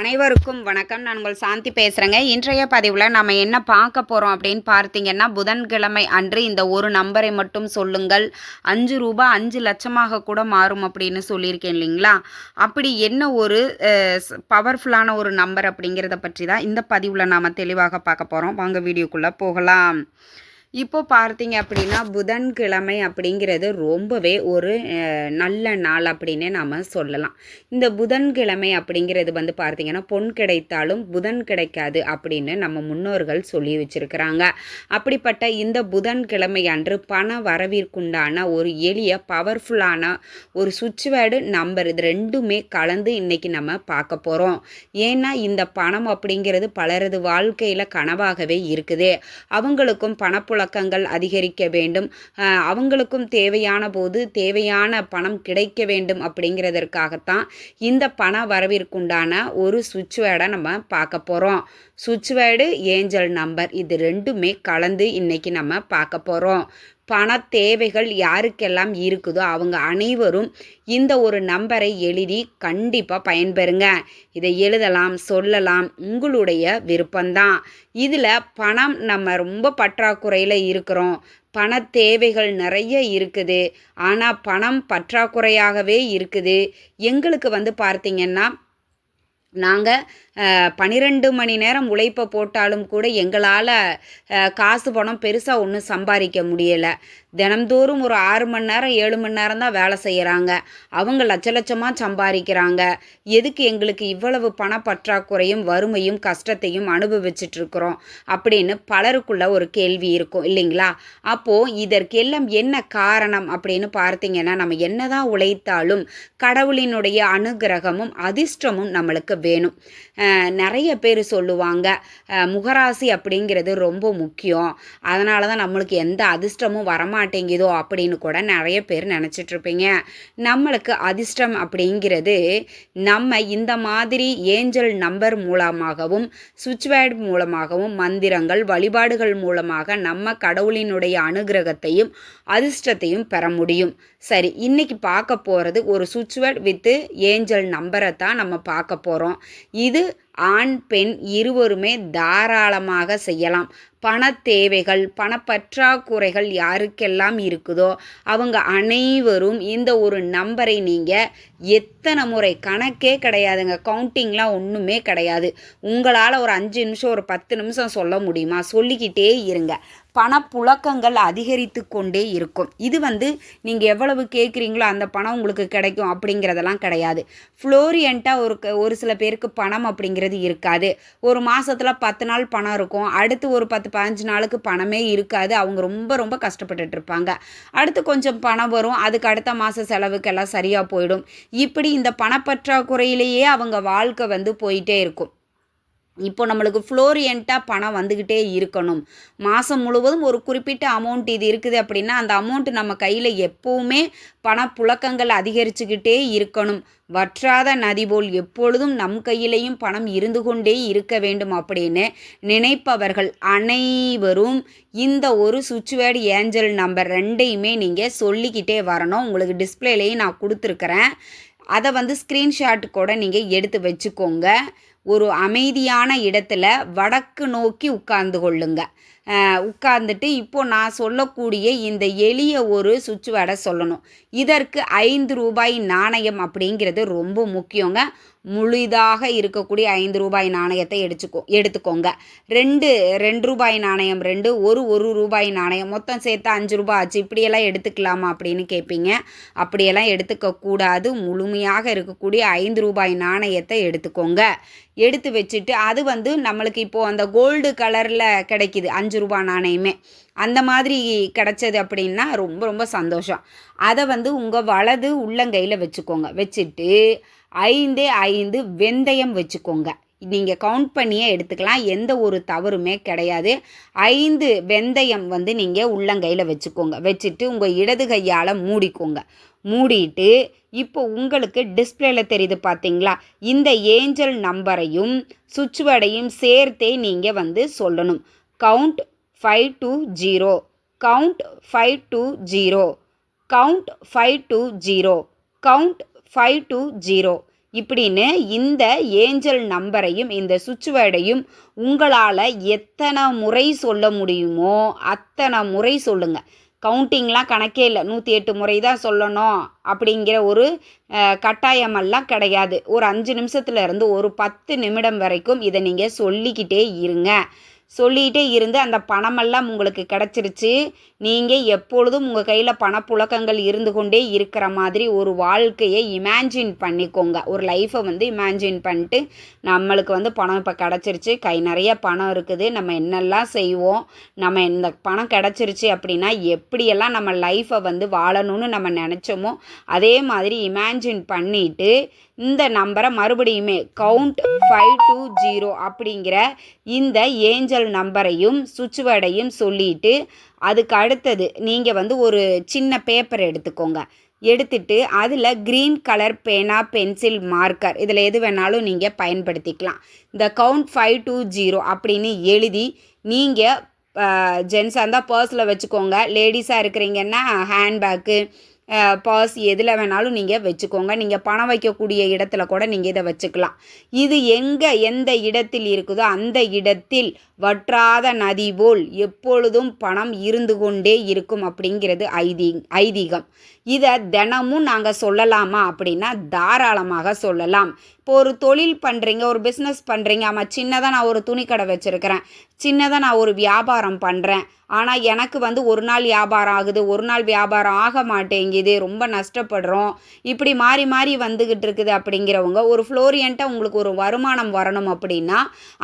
அனைவருக்கும் வணக்கம். நான் உங்கள் சாந்தி பேசுகிறேங்க இன்றைய பதிவில் நம்ம என்ன பார்க்க போகிறோம் அப்படின்னு பார்த்தீங்கன்னா புதன்கிழமை அன்று இந்த ஒரு நம்பரை மட்டும் சொல்லுங்கள். அஞ்சு ரூபாய் அஞ்சு லட்சமாக கூட மாறும் அப்படின்னு சொல்லியிருக்கேன் இல்லைங்களா? அப்படி என்ன ஒரு பவர்ஃபுல்லான ஒரு நம்பர் அப்படிங்கிறத பற்றி தான் இந்த பதிவில் நாம் தெளிவாக பார்க்க போகிறோம் வாங்க வீடியோக்குள்ளே போகலாம். இப்போ பார்த்தீங்க அப்படின்னா புதன்கிழமை அப்படிங்கிறது ரொம்பவே ஒரு நல்ல நாள் அப்படின்னே நாம் சொல்லலாம். இந்த புதன்கிழமை அப்படிங்கிறது வந்து பார்த்தீங்கன்னா பொன் கிடைத்தாலும் புதன் கிடைக்காது அப்படின்னு நம்ம முன்னோர்கள் சொல்லி வச்சிருக்கிறாங்க. அப்படிப்பட்ட இந்த புதன்கிழமை அன்று பண வரவிற்குண்டான ஒரு எளிய பவர்ஃபுல்லான ஒரு சுவிட்ச் வேர்டு நம்பர் இது ரெண்டுமே கலந்து இன்றைக்கி நம்ம பார்க்க போகிறோம் ஏன்னா இந்த பணம் அப்படிங்கிறது பலரது வாழ்க்கையில் கனவாகவே இருக்குது. அவங்களுக்கும் பழக்கங்கள் அதிகரிக்க வேண்டும். அவங்களுக்கும் தேவையான போது தேவையான பணம் கிடைக்க வேண்டும் அப்படிங்கிறதற்காகத்தான் இந்த பண வரவிற்குண்டான ஒரு சுவிட்ச் வேர்டை நம்ம பார்க்க போகிறோம் சுவிட்ச் வேர்டு ஏஞ்சல் நம்பர் இது ரெண்டுமே கலந்து இன்றைக்கி நம்ம பார்க்க போகிறோம் பண தேவைகள் யாருக்கெல்லாம் இருக்குதோ அவங்க அனைவரும் இந்த ஒரு நம்பரை எழுதி கண்டிப்பாக பயன்பெறுங்க. இதை எழுதலாம் சொல்லலாம் உங்களுடைய விருப்பம்தான். இதில் பணம் நம்ம ரொம்ப பற்றாக்குறையில் இருக்கிறோம். பண தேவைகள் நிறைய இருக்குது. ஆனால் பணம் பற்றாக்குறையாகவே இருக்குது. எங்களுக்கு வந்து பார்த்திங்கன்னா நாங்கள் பன்னிரெண்டு மணி நேரம் உழைப்பை போட்டாலும் கூட எங்களால் காசு பணம் பெருசாக ஒன்றும் சம்பாதிக்க முடியலை. தினம்தோறும் ஒரு ஆறு மணி நேரம் ஏழு மணி நேரம் தான் வேலை செய்கிறாங்க அவங்க லட்ச லட்சமாக சம்பாதிக்கிறாங்க. எதுக்கு எங்களுக்கு இவ்வளவு பண பற்றாக்குறையும் வறுமையும் கஷ்டத்தையும் அனுபவிச்சுட்டு இருக்கிறோம் அப்படின்னு பலருக்குள்ள ஒரு கேள்வி இருக்கும் இல்லைங்களா? அப்போது இதற்கெல்லாம் என்ன காரணம் அப்படின்னு பார்த்தீங்கன்னா நம்ம என்னதான் உழைத்தாலும் கடவுளினுடைய அனுகிரகமும் அதிர்ஷ்டமும் நம்மளுக்கு வேணும். நிறைய பேர் சொல்லுவாங்க. முகராசி அப்படிங்கிறது ரொம்ப முக்கியம். அதனால தான் நம்மளுக்கு எந்த அதிர்ஷ்டமும் வரமாட்டேங்குதோ அப்படின்னு கூட நிறைய பேர் நினச்சிட்டு இருப்பீங்க. நம்மளுக்கு அதிர்ஷ்டம் அப்படிங்கிறது நம்ம இந்த மாதிரி ஏஞ்சல் நம்பர் மூலமாகவும் சுவிட்ச்வேர்டு மூலமாகவும் மந்திரங்கள் வழிபாடுகள் மூலமாக நம்ம கடவுளினுடைய அனுகிரகத்தையும் அதிர்ஷ்டத்தையும் பெற முடியும். சரி இன்னைக்கு பார்க்க போகிறது ஒரு சுவிட்ச் வேர்ட் வித்து ஏஞ்சல் நம்பரை தான் நம்ம பார்க்க போகிறோம் இது ஆண் பெண் இருவருமே தாராளமாக செய்யலாம். பண தேவைகள் பணப்பற்றாக்குறைகள் யாருக்கெல்லாம் இருக்குதோ அவங்க அனைவரும் இந்த ஒரு நம்பரை நீங்கள் எத்தனை முறை கணக்கே கிடையாதுங்க. கவுண்டிங்லாம் ஒன்றுமே கிடையாது. உங்களால் ஒரு அஞ்சு நிமிஷம் ஒரு பத்து நிமிஷம் சொல்ல முடியுமா? சொல்லிக்கிட்டே இருங்க. பணப்புழக்கங்கள் அதிகரித்து கொண்டே இருக்கும். இது வந்து நீங்கள் எவ்வளவு கேட்குறீங்களோ அந்த பணம் உங்களுக்கு கிடைக்கும் அப்படிங்கிறதெல்லாம் கிடையாது. ஃப்ளோரியண்ட்டாக ஒரு க- ஒரு சில பேருக்கு பணம் அப்படிங்கிறது இருக்காது. ஒரு மாதத்தில் பத்து நாள் பணம் இருக்கும். அடுத்து ஒரு பத்து பதினஞ்சு நாளுக்கு பணமே இருக்காது. அவங்க ரொம்ப ரொம்ப கஷ்டப்பட்டுட்டு இருப்பாங்க. அடுத்து கொஞ்சம் பணம் வரும். அதுக்கு அடுத்த மாத செலவுக்கெல்லாம் சரியாக போயிடும். இப்படி இந்த பணப்பற்றாக்குறையிலேயே அவங்க வாழ்க்கை வந்து போயிட்டே இருக்கும். இப்போ நம்மளுக்கு ஃப்ளோரியண்ட்டாக பணம் வந்துக்கிட்டே இருக்கணும். மாதம் முழுவதும் ஒரு குறிப்பிட்ட அமௌண்ட் இது இருக்குது அப்படின்னா அந்த அமௌண்ட் நம்ம கையில் எப்போவுமே பணப்புழக்கங்கள் அதிகரிச்சுக்கிட்டே இருக்கணும். வற்றாத நதி போல் எப்பொழுதும் நம் கையிலையும் பணம் இருந்து கொண்டே இருக்க வேண்டும் அப்படின்னு நினைப்பவர்கள் அனைவரும் இந்த ஒரு சுவிட்ச் ஏஞ்சல் நம்பர் ரெண்டையுமே நீங்கள் சொல்லிக்கிட்டே வரணும். உங்களுக்கு டிஸ்பிளேலையும் நான் கொடுத்துருக்குறேன். அதை வந்து ஸ்க்ரீன்ஷாட் கூட நீங்கள் எடுத்து வச்சுக்கோங்க. ஒரு அமைதியான இடத்துல வடக்கு நோக்கி உட்கார்ந்து கொள்ளுங்க. உட்கார்ந்துட்டு இப்போ நான் சொல்லக்கூடிய இந்த எளிய ஒரு சுவிட்ச் சொல்லணும். இதற்கு ஐந்து ரூபாய் நாணயம் அப்படிங்கிறது ரொம்ப முக்கியங்க. முழுதாக இருக்கக்கூடிய ஐந்து ரூபாய் நாணயத்தை எடுத்துக்கோ எடுத்துக்கோங்க. ரெண்டு ரெண்டு ரூபாய் நாணயம் ரெண்டு ஒரு ஒரு ரூபாய் நாணயம் மொத்தம் சேர்த்து அஞ்சு ரூபாய் ஆச்சு. இப்படியெல்லாம் எடுத்துக்கலாமா அப்படின்னு கேட்பீங்க அப்படியெல்லாம் எடுத்துக்கக்கூடாது முழுமையாக இருக்கக்கூடிய ஐந்து ரூபாய் நாணயத்தை எடுத்துக்கோங்க. எடுத்து வச்சுட்டு அது வந்து நம்மளுக்கு இப்போது அந்த கோல்டு கலரில் கிடைக்குது அஞ்சு ரூபாய் நாணயமே. அந்த மாதிரி கிடச்சது அப்படின்னா ரொம்ப ரொம்ப சந்தோஷம். அதை வந்து உங்கள் வலது உள்ளங்கையில் வச்சுக்கோங்க. வச்சுட்டு ஐந்தே ஐந்து வெந்தயம் வச்சுக்கோங்க. நீங்கள் கவுண்ட் பண்ணியே எடுத்துக்கலாம். எந்த ஒரு தவறுமே கிடையாது. ஐந்து வெந்தயம் வந்து நீங்கள் உள்ளங்கையில் வச்சுக்கோங்க. வச்சுட்டு உங்கள் இடது கையால் மூடிக்கோங்க. மூடிட்டு இப்போ உங்களுக்கு டிஸ்பிளேல தெரியுது பார்த்தீங்களா இந்த ஏஞ்சல் நம்பரையும் சுவிட்ச் வேர்டையும் சேர்த்தே நீங்கள் வந்து சொல்லணும். Count five two zero count five two zero count five two zero count five two zero இப்படின்னு இந்த ஏஞ்சல் நம்பரையும் இந்த சுவிட்ச் வேர்டையும் உங்களால் எத்தனை முறை சொல்ல முடியுமோ அத்தனை முறை சொல்லுங்கள் கவுண்டிங்லாம் கணக்கே இல்லை. நூற்றி எட்டு முறை தான் சொல்லணும் அப்படிங்கிற ஒரு கட்டாயமெல்லாம் கிடையாது. ஒரு அஞ்சு நிமிஷத்துலேருந்து ஒரு பத்து நிமிடம் வரைக்கும் இதை நீங்கள் சொல்லிக்கிட்டே இருங்க. சொல்லிகிட்டே இருந்து அந்த பணமெல்லாம் உங்களுக்கு கிடச்சிருச்சு. நீங்கள் எப்பொழுதும் உங்கள் கையில் பணப்புழக்கங்கள் இருந்து கொண்டே இருக்கிற மாதிரி ஒரு வாழ்க்கையை இமேஜின் பண்ணிக்கோங்க. ஒரு லைஃப்பை வந்து இமேஜின் பண்ணிட்டு நம்மளுக்கு வந்து பணம் இப்போ கிடச்சிருச்சு. கை நிறைய பணம் இருக்குது. நம்ம என்னெல்லாம் செய்வோம்? நம்ம இந்த பணம் கிடச்சிருச்சு அப்படின்னா எப்படியெல்லாம் நம்ம லைஃப்பை வந்து வாழணும்னு நம்ம நினச்சோமோ அதே மாதிரி இமேஜின் பண்ணிட்டு இந்த நம்பரை மறுபடியுமே கவுண்ட் ஃபைவ் டூ ஜீரோ அப்படிங்கிற இந்த ஏஞ்சல் நம்பரையும் சுவிட்ச் வேர்டையும் சொல்லிட்டு அதுக்கு அடுத்தது நீங்கள் வந்து ஒரு சின்ன பேப்பர் எடுத்துக்கோங்க. எடுத்துட்டு அதில் க்ரீன் கலர் பேனா பென்சில் மார்க்கர் இதில் எது வேணாலும் நீங்கள் பயன்படுத்திக்கலாம். இந்த கவுண்ட் ஃபைவ் டூ ஜீரோ அப்படின்னு எழுதி நீங்கள் ஜென்ஸாக இருந்தால் பர்ஸில் வச்சுக்கோங்க. லேடிஸாக இருக்கிறீங்கன்னா ஹேண்ட்பேக்கு பர்ஸ் எதில் வேணாலும் நீங்கள் வச்சுக்கோங்க. நீங்கள் பணம் வைக்கக்கூடிய இடத்துல கூட நீங்கள் இதை வச்சுக்கலாம். இது எங்கே எந்த இடத்தில் இருக்குதோ அந்த இடத்தில் வற்றாத நதி போல் எப்பொழுதும் பணம் இருந்து கொண்டே இருக்கும் அப்படிங்கிறது ஐதீ ஐதீகம். இதை தினமும் நாங்கள் சொல்லலாமா அப்படின்னா தாராளமாக சொல்லலாம். இப்போ ஒரு தொழில் பண்ணுறீங்க ஒரு பிஸ்னஸ் பண்ணுறீங்க ஆமாம் சின்னதாக நான் ஒரு துணிக்கடை வச்சுருக்கிறேன். சின்னதாக நான் ஒரு வியாபாரம் பண்ணுறேன் ஆனால் எனக்கு வந்து ஒரு நாள் வியாபாரம் ஆகுது ஒரு நாள் வியாபாரம் ஆக மாட்டேங்குது. ரொம்ப நஷ்டப்படுறோம். இப்படி மாறி மாறி வந்துக்கிட்டு இருக்குது அப்படிங்கிறவங்க ஒரு ஃப்ளோரியண்ட்டாக உங்களுக்கு ஒரு வருமானம் வரணும் அப்படின்னா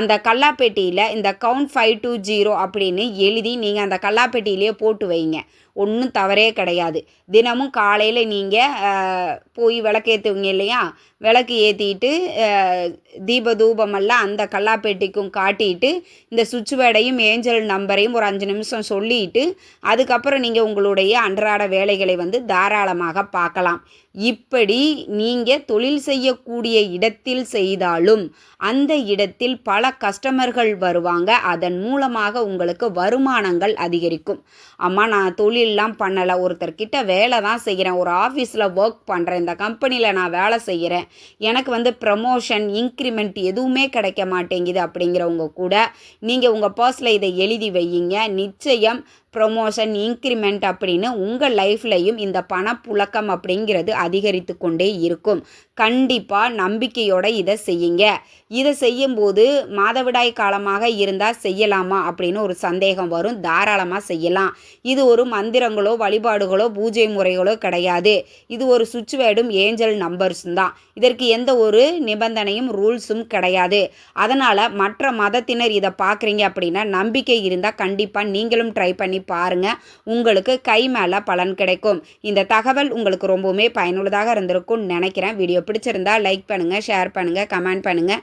அந்த கல்லாப்பெட்டியில் இந்த கவுண்ட் ஃபைவ் டூ ஜீரோ அப்படின்னு எழுதி நீங்கள் அந்த கல்லாப்பெட்டியிலேயே போட்டு வைங்க. ஒன்றும் தவறே கிடையாது. தினமும் காலையில் நீங்கள் போய் விளக்கேற்றுவீங்க இல்லையா? விளக்கு ஏற்றிட்டு தீப தூபமெல்லாம் அந்த கல்லாப்பேட்டிக்கும் காட்டிட்டு இந்த சுவிட்ச் வேர்டையும் ஏஞ்சல் நம்பரையும் ஒரு அஞ்சு நிமிஷம் சொல்லிட்டு அதுக்கப்புறம் நீங்கள் உங்களுடைய அன்றாட வேலைகளை வந்து தாராளமாக பார்க்கலாம். இப்படி நீங்கள் தொழில் செய்யக்கூடிய இடத்தில் செய்தாலும் அந்த இடத்தில் பல கஸ்டமர்கள் வருவாங்க. அதன் மூலமாக உங்களுக்கு வருமானங்கள் அதிகரிக்கும். அம்மா நான் தொழிலெலாம் பண்ணலை. ஒருத்தர்கிட்ட வேலை தான் செய்கிறேன் ஒரு ஆஃபீஸில் ஒர்க் பண்ணுறேன் இந்த கம்பெனியில் நான் வேலை செய்கிறேன் எனக்கு வந்து ப்ரமோஷன் இன்க்ரிமெண்ட் எதுவுமே கிடைக்க மாட்டேங்குது அப்படிங்கிறவங்க கூட நீங்கள் உங்கள் பர்ஸில் இதை எழுதி வையுங்க. நிச்சயம் ப்ரொமோஷன் இன்க்ரிமெண்ட் அப்படின்னு உங்கள் லைஃப்லையும் இந்த பணப்புழக்கம் அப்படிங்கிறது அதிகரித்து கொண்டே இருக்கும். கண்டிப்பாக நம்பிக்கையோட இதை செய்யுங்க. இதை செய்யும்போது மாதவிடாய் காலமாக இருந்தால் செய்யலாமா அப்படின்னு ஒரு சந்தேகம் வரும். தாராளமாக செய்யலாம். இது ஒரு மந்திரங்களோ வழிபாடுகளோ பூஜை முறைகளோ கிடையாது. இது ஒரு சுவிட்ச் வேர்டும் ஏஞ்சல் நம்பர்ஸும் தான். இதற்கு எந்த ஒரு நிபந்தனையும் ரூல்ஸும் கிடையாது. அதனால் மற்ற மதத்தினர் இதை பார்க்குறீங்க அப்படின்னா நம்பிக்கை இருந்தால் கண்டிப்பாக நீங்களும் ட்ரை பண்ணி பாருங்கள் உங்களுக்கு கை மேலே பலன் கிடைக்கும். இந்த தகவல் உங்களுக்கு ரொம்பவுமே பயனுள்ளதாக இருந்திருக்கும்னு நினைக்கிறேன். வீடியோ பிடிச்சிருந்தா லைக் பண்ணுங்கள் ஷேர் பண்ணுங்கள் கமெண்ட் பண்ணுங்கள்